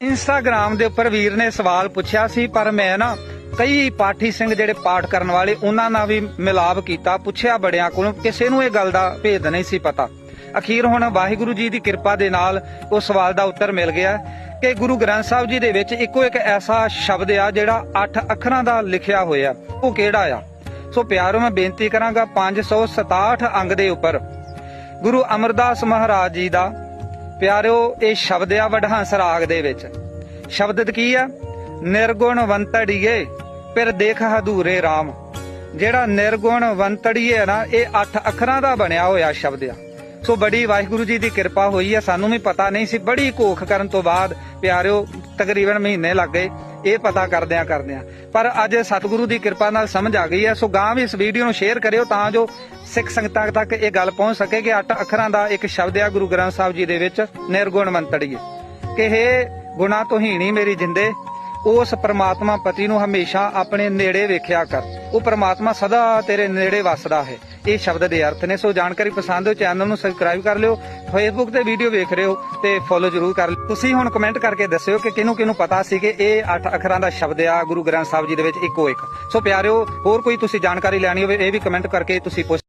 Instagram ਦੇ ਉੱਪਰ ਵੀਰ ਨੇ ਸਵਾਲ ਪੁੱਛਿਆ ਸੀ, ਪਰ ਮੈਂ ਨਾ ਕਈ ਪਾਠੀ ਸਿੰਘ ਜਿਹੜੇ ਪਾਠ ਕਰਨ ਵਾਲੇ, ਉਹਨਾਂ ਨਾਲ ਵੀ ਮਿਲਾਪ ਕੀਤਾ, ਪੁੱਛਿਆ ਬੜਿਆਂ ਕੋਲੋਂ, ਕਿਸੇ ਨੂੰ ਇਹ ਗੱਲ ਦਾ ਭੇਦ ਨਹੀਂ ਸੀ ਪਤਾ। ਅਖੀਰ ਹੁਣ ਵਾਹਿਗੁਰੂ ਜੀ ਦੀ ਕਿਰਪਾ ਦੇ ਨਾਲ ਉਹ ਸਵਾਲ ਦਾ ਉੱਤਰ ਮਿਲ ਗਿਆ ਕਿ ਗੁਰੂ ਗ੍ਰੰਥ ਸਾਹਿਬ ਜੀ ਦੇ ਵਿੱਚ ਇੱਕੋ ਇੱਕ ਐਸਾ ਸ਼ਬਦ ਆ, ਜਿਹੜਾ 8 ਅੱਖਰਾਂ ਦਾ ਲਿਖਿਆ ਹੋਇਆ। ਉਹ ਕਿਹੜਾ ਆ? ਸੋ ਪਿਆਰੋ, ਮੈਂ ਬੇਨਤੀ ਕਰਾਂਗਾ 567 ਅੰਗ ਦੇ ਉੱਪਰ। ਗੁਰੂ ਅਮਰਦਾਸ ਮਹਾਰਾਜ ਜੀ ਦਾ ਪਿਆਰਿਓ, ਇਹ ਸ਼ਬਦ ਆ ਵਡਹੰਸ ਰਾਗ ਦੇ ਵਿੱਚ। ਸ਼ਬਦ ਕੀ ਆ? ਨਿਰਗੁਣਵੰਤੜੀਏ, ਫਿਰ ਦੇਖ ਹਦੂਰੇ RAM ਜਿਹੜਾ ਨਿਰਗੁਣ ਵੰਤੜੀਏ ਨਾ, ਇਹ ਅੱਠ ਅੱਖਰਾਂ ਦਾ ਬਣਿਆ ਹੋਇਆ ਸ਼ਬਦ ਆ। ਸੋ ਬੜੀ ਵਾਹਿਗੁਰੂ ਜੀ ਦੀ ਕਿਰਪਾ ਹੋਈ ਆ, ਸਾਨੂੰ ਵੀ ਪਤਾ ਨਹੀਂ ਸੀ, ਬੜੀ ਕੋਖ ਕਰਨ ਤੋਂ ਬਾਅਦ, ਪਿਆਰਿਓ, ਤਕਰੀਬਨ ਮਹੀਨੇ ਲੱਗ ਗਏ। ਇਹ ਪਤਾ ਕਰਦਿਆਂ ਕਰਦਿਆਂ। ਪਰ ਅੱਜ ਸਤਿਗੁਰੂ ਦੀ ਕਿਰਪਾ ਨਾਲ ਸਮਝ ਆ ਗਈ ਹੈ, ਸੋ ਗਾਂ ਵੀ ਇਸ ਵੀਡੀਓ ਨੂੰ ਸ਼ੇਅਰ ਕਰਿਓ ਤਾਂ ਜੋ ਸਿੱਖ ਸੰਗਤਾਂ ਤੱਕ ਇਹ ਗੱਲ ਪਹੁੰਚ ਸਕੇ ਕਿ ਅੱਠ ਅੱਖਰਾਂ ਦਾ ਇੱਕ ਸ਼ਬਦ ਆ ਗੁਰੂ ਗ੍ਰੰਥ ਸਾਹਿਬ ਜੀ ਦੇ ਵਿੱਚ ਨਿਰਗੁਣਵੰਤੜੀਏ ਕਿ ਇਹ ਗੁਨਾ ਤੋਹੀਣੀ ਮੇਰੀ ਜਿੰਦੇ, ਉਸ ਪ੍ਰਮਾਤਮਾ ਪਤੀ ਨੂੰ ਹਮੇਸ਼ਾ ਆਪਣੇ ਨੇੜੇ ਵੇਖਿਆ ਕਰ। ਉਹ ਪ੍ਰਮਾਤਮਾ ਸਦਾ ਤੇਰੇ ਨੇੜੇ ਵਸਦਾ ਹੈ। ਇਹ ਸ਼ਬਦ ਦੇ ਅਰਥ ਨੇ। ਸੋ ਜਾਣਕਾਰੀ ਪਸੰਦ ਹੋ ਚੈਨਲ ਨੂੰ ਸਬਸਕ੍ਰਾਈਬ ਕਰ ਲਿਓ ਫੇਸਬੁੱਕ ਤੇ ਵੀਡੀਓ ਵੇਖ ਰਹੇ ਹੋ ਤੇ ਫੋਲੋ ਜਰੂਰ ਕਰ ਲਿਓ। ਤੁਸੀਂ ਹੁਣ ਕਮੈਂਟ ਕਰਕੇ ਦੱਸਿਓ ਕਿ ਕਿਹਨੂੰ ਕਿਹਨੂੰ ਪਤਾ ਸੀ ਕਿ ਇਹ ਅੱਠ ਅੱਖਰਾਂ ਦਾ ਸ਼ਬਦ ਆ, ਗੁਰੂ ਗ੍ਰੰਥ ਸਾਹਿਬ ਜੀ ਦੇ ਵਿੱਚ ਇੱਕੋ ਇੱਕ। ਸੋ ਪਿਆਰਿਓ, ਹੋਰ ਕੋਈ ਤੁਸੀਂ ਜਾਣਕਾਰੀ ਲੈਣੀ ਹੋਵੇ, ਇਹ ਵੀ ਕਮੈਂਟ ਕਰਕੇ ਤੁਸੀਂ ਪੁੱਛ